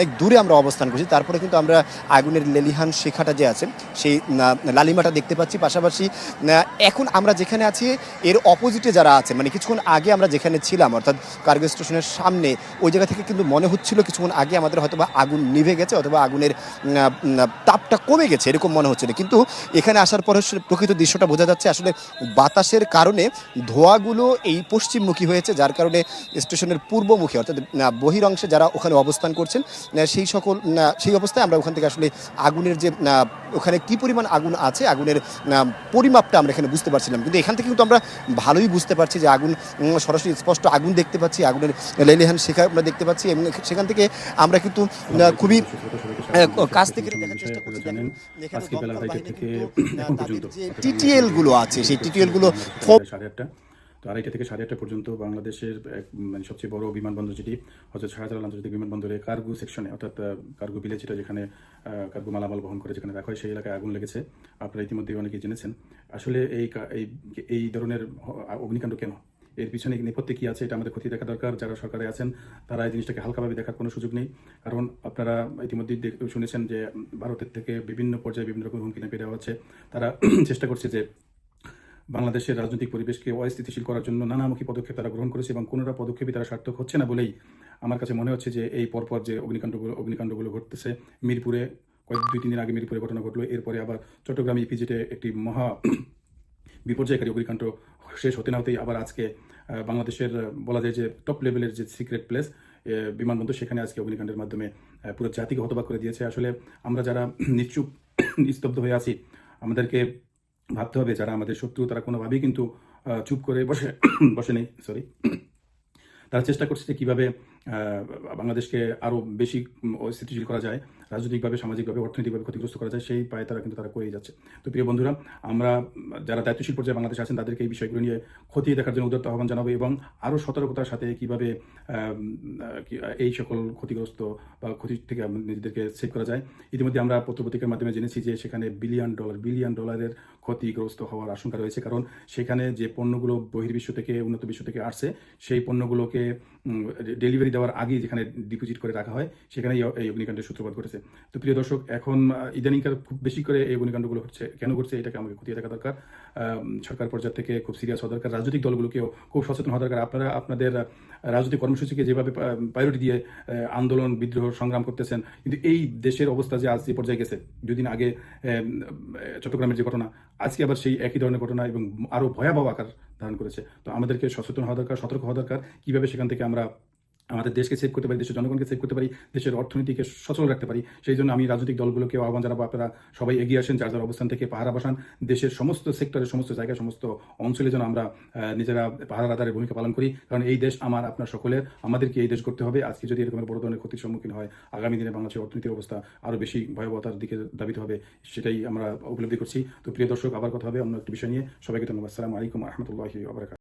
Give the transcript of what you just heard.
অনেক দূরে আমরা অবস্থান করছি। তারপরে কিন্তু আমরা আগুনের লেলিহান শেখাটা যে আছে, সেই লালিমাটা দেখতে পাচ্ছি। পাশাপাশি এখন আমরা যেখানে আছি, এর অপোজিটে যারা আছে মানে কিছুক্ষণ আগে আমরা যেখানে ছিলাম, অর্থাৎ কার্গো স্টেশনের সামনে, ওই জায়গা থেকে কিন্তু মনে হচ্ছিল কিছুক্ষণ আগে আমাদের হয়তো আগুন নিভে গেছে, অথবা আগুনের তাপটা কমে গেছে, এরকম মনে হচ্ছিল। কিন্তু এখানে আসার পরে প্রকৃত দৃশ্যটা বোঝা যাচ্ছে, আসলে বাতাসের কারণে ধোঁয়াগুলো এই পশ্চিমমুখী হয়েছে, যার কারণে স্টেশনের পূর্বমুখী, অর্থাৎ বহির অংশে যারা ওখানে অবস্থান করছেন সেই সকল না, সেই অবস্থায় আমরা ওখান থেকে আসলে আগুনের যে ওখানে কি পরিমাণ আগুন আছে আগুনের পরিমাপটা আমরা এখানে বুঝতে পারছিলাম। কিন্তু এখান থেকে কিন্তু আমরা ভালোই বুঝতে পারছি যে আগুন সরাসরি স্পষ্ট আগুন দেখতে পাচ্ছি আগুনের লেলিহান শেখা আমরা দেখতে পাচ্ছি। এবং সেখান থেকে আমরা কিন্তু খুবই কাছ থেকে দেখার চেষ্টা করছি টিটিএলগুলো আছে সেই টিটিএলগুলো সাড়ে আটটা। তো আড়াইটা থেকে সাড়ে আটটা পর্যন্ত বাংলাদেশের এক মানে সবচেয়ে বড় বিমানবন্দর যেটি, হজরত শাহজালাল আন্তর্জাতিক বিমানবন্দরে কার্গো সেকশনে অর্থাৎ কার্গো ভিলেজ যেটা যেখানে কার্গো মালামাল বহন করে যেখানে রাখা হয়, সেই এলাকায় আগুন লেগেছে। আপনারা ইতিমধ্যে অনেকেই জেনেছেন। আসলে এই এই ধরনের অগ্নিকাণ্ড কেন? এর পিছনে নেপথ্যে কী আছে? এটা আমাদের ক্ষতি দেখা দরকার। যারা সরকারে আছেন, তারা এই জিনিসটাকে হালকাভাবে দেখার কোনো সুযোগ নেই। কারণ আপনারা ইতিমধ্যেই শুনেছেন যে ভারতের থেকে বিভিন্ন পর্যায়ে বিভিন্ন রকম হুমকি নাপিয়ে দেওয়া হচ্ছে। তারা চেষ্টা করছে যে বাংলাদেশের রাজনৈতিক পরিবেশকে অস্থিতিশীল করার জন্য নানামুখী পদক্ষেপ তারা গ্রহণ করেছে এবং কোনোটা পদক্ষেপই তারা সার্থক হচ্ছে না বলেই আমার কাছে মনে হচ্ছে যে এই পরপর যে অগ্নিকাণ্ডগুলো অগ্নিকাণ্ডগুলো ঘটতেছে, মিরপুরে কয়েক দুই, তিন দিন আগে মিরপুরে ঘটনা ঘটলো, এরপরে আবার চট্টগ্রাম ইপিজেটে একটি মহা বিপর্যয়কারী অগ্নিকাণ্ড শেষ হতে না হতেই আবার আজকে বাংলাদেশের, বলা যায় যে টপ লেভেলের যে সিক্রেট প্লেস বিমানবন্দর, সেখানে আজকে অগ্নিকাণ্ডের মাধ্যমে পুরো জাতিকে হতবাক করে দিয়েছে। আসলে আমরা যারা নিশ্চুপ, নিস্তব্ধ হয়ে আছি, আমাদেরকে ভাবতে হবে যারা আমাদের শত্রু, তারা কোনোভাবেই কিন্তু চুপ করে বসে বসে নেই সরি তারা চেষ্টা করছে যে কীভাবে বাংলাদেশকে আরও বেশি স্থিতিশীল করা যায়, রাজনৈতিকভাবে, সামাজিকভাবে, অর্থনৈতিকভাবে ক্ষতিগ্রস্ত করা যায়, সেই পায়ে তারা কিন্তু তারা করেই যাচ্ছে। তো প্রিয় বন্ধুরা, আমরা যারা দায়িত্বশীল পর্যায়ে বাংলাদেশ আছেন, তাদেরকে এই বিষয়গুলো নিয়ে খতিয়ে দেখার জন্য উদ্যত আহ্বান জানাব এবং আরও সতর্কতার সাথে কীভাবে এই সকল ক্ষতিগ্রস্ত বা ক্ষতি থেকে নিজেদেরকে সেভ করা যায়। ইতিমধ্যে আমরা পত্রপত্রিকার মাধ্যমে জেনেছি যে সেখানে বিলিয়ন ডলার, বিলিয়ন ডলারের ক্ষতিগ্রস্ত হওয়ার আশঙ্কা রয়েছে। কারণ সেখানে যে পণ্যগুলো বহির্বিশ্ব থেকে, উন্নত বিশ্ব থেকে আসছে, সেই পণ্যগুলোকে ডেলিভারি দেওয়ার আগেই যেখানে ডিপোজিট করে রাখা হয় সেখানে এই- অগ্নিকাণ্ডের সূত্রপাত ঘটেছে। তো প্রিয় দর্শক, এখন ইদানিংকার খুব বেশি করে এই অগ্নিকাণ্ডগুলো হচ্ছে, কেন ঘটছে এটাকে আমাকে খতিয়ে দেখা দরকার। সরকার পর্যায় থেকে খুব সিরিয়াস হওয়া দরকার। রাজনৈতিক দলগুলোকেও খুব সচেতন হওয়া দরকার। আপনারা আপনাদের রাজনৈতিক কর্মসূচিকে যেভাবে প্রায়োরিটি দিয়ে আন্দোলন, বিদ্রোহ সংগ্রাম করতেছেন, কিন্তু এই দেশের অবস্থা যে আজ যে পর্যায়ে গেছে, দুদিন আগে চট্টগ্রামের যে ঘটনা, আজকে আবার সেই একই ধরনের ঘটনা এবং আরও ভয়াবহ আকার ধারণ করেছে। তো আমাদেরকে সচেতন হওয়া দরকার সতর্ক হওয়া দরকার কীভাবে সেখান থেকে আমরা আমাদের দেশকে সেভ করতে পারি, দেশের জনগণকে সেভ করতে পারি, দেশের অর্থনীতিকে সচল রাখতে পারি, সেই জন্য আমি রাজনৈতিক দলগুলোকে আহ্বান জানাব, আপনারা সবাই এগিয়ে আসেন, যার যার অবস্থান থেকে পাহারা বসান। দেশের সমস্ত সেক্টরের সমস্ত জায়গায়, সমস্ত অঞ্চলে যেন আমরা নিজেরা পাহারা রাদারের ভূমিকা পালন করি, কারণ এই দেশ আমার, আপনার সকলের, আমাদেরকে এই দেশ করতে হবে। আজকে যদি এরকমের বড় ধরনের ক্ষতির সম্মুখীন হয়, আগামী দিনে বাংলাদেশের অর্থনীতির অবস্থা আরও বেশি ভয়াবহতার দিকে দাবিত হবে, সেটাই আমরা উপলব্ধি করছি। তো প্রিয় দর্শক, আবার কথা হবে অন্য একটি বিষয় নিয়ে। সবাইকে ধন্যবাদ। সালাম আলাইকুম রহমতুল্লাহি আবরাকাত